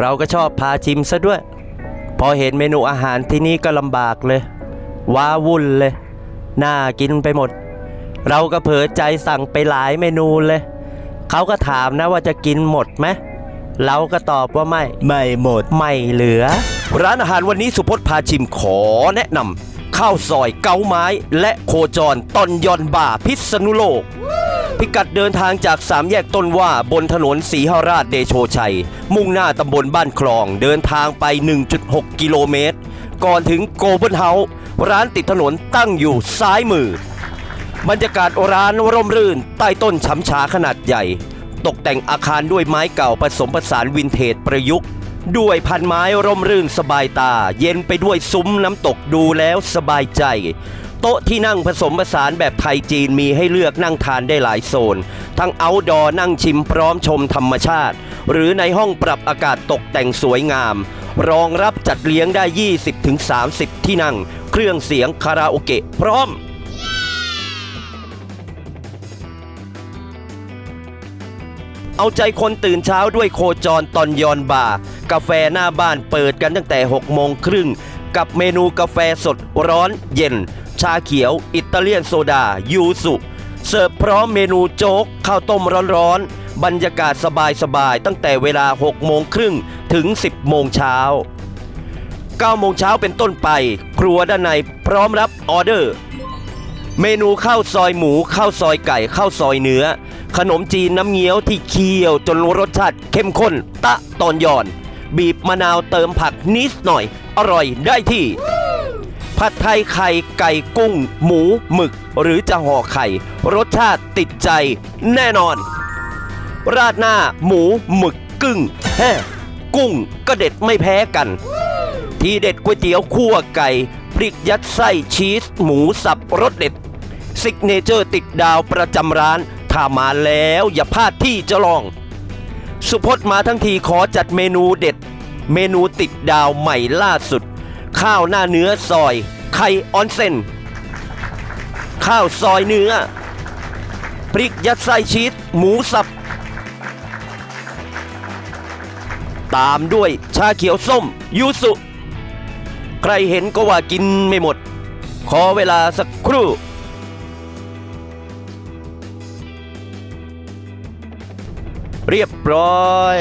เราก็ชอบพาชิมซะด้วย พอเห็นเมนูอาหารที่นี่ก็ลำบากเลย ว้าวุ่นเลย น่ากินไปหมด เราก็เผลอใจสั่งไปหลายเมนูเลย เขาก็ถามนะว่าจะกินหมดไหมเราก็ตอบว่าไม่ ไม่หมด ไม่เหลือ ร้านอาหารวันนี้สุพจน์พาชิมขอแนะนำข้าวซอยเกาไม้ และโคจรตอนยอนบ่าพิษณุโลก พิกัดเดินทางจากสามแยกต้นว่าบนถนนศรีหราชเดโชชัย มุ่งหน้าตำบลบ้านคลองเดินทางไป 1.6 กิโลเมตร ก่อนถึงโกเบิลเฮาส์ร้านติดถนนตั้งอยู่ซ้ายมือ บรรยากาศร้านร่มรื่น ใต้ต้นฉำฉาขนาดใหญ่ ตกแต่งอาคารด้วยไม้เก่าผสมผสานวินเทจประยุกต์ ด้วยพันไม้ร่มรื่นสบายตา เย็นไปด้วยซุ้มน้ำตกดูแล้วสบายใจ โต๊ะที่นั่งผสมผสานแบบไทยจีนมีให้เลือกนั่งทานได้หลายโซน ทั้งเอาดอนั่งชิมพร้อมชมธรรมชาติ หรือในห้องปรับอากาศตกแต่งสวยงาม รองรับจัดเลี้ยงได้ 20-30 ที่นั่ง เครื่องเสียงคาราโอเกะพร้อมเอาใจคนตื่นเช้าด้วยโคจรตอนยอนบาร์กาแฟหน้าบ้านเปิดกันตั้งแต่ 6 โมงครึ่ง กับเมนูกาแฟสดร้อนเย็น ชาเขียว อิตาเลียนโซดา ยูสุ เสิร์ฟพร้อมเมนูโจ๊ก ข้าวต้มร้อนๆ บรรยากาศสบายๆ ตั้งแต่เวลา 6 โมงครึ่งถึง 10 โมงเช้า 9 โมงเช้าเป็นต้นไป ครัวด้านในพร้อมรับออเดอร์ เมนูข้าวซอยหมูข้าวซอยไก่ข้าวซอยเนื้อ ขนมจีนน้ำเงี้ยวที่เคี่ยวจนรสชาติเข้มข้น ตะตอนหย่อน บีบมะนาวเติมผักนิดหน่อย อร่อยได้ที่ ผัดไทยไข่ไก่กุ้ง หมู หมึก หรือจะห่อไข่ รสชาติติดใจ แน่นอน ราดหน้า หมู หมึกกึ้งแฮ่กุ้งก็เด็ดไม่แพ้กัน ที่เด็ดก๋วยเตี๋ยวคั่วไก่ พริกยัดไส้ชีส หมูสับรสเด็ดซิกเนเจอร์ติดดาวประจำร้าน ถ้ามาแล้วอย่าพลาดที่จะลอง สุพจน์มาทั้งทีขอจัดเมนูเด็ด เมนูติดดาวใหม่ล่าสุด ข้าวหน้าเนื้อซอย ไข่ออนเซนข้าวซอยเนื้อ พริกยัดไส้ชีสหมูสับ ตามด้วยชาเขียวส้ม ยูสุ ใครเห็นก็ว่ากินไม่หมด ขอเวลาสักครู่ เรียบร้อย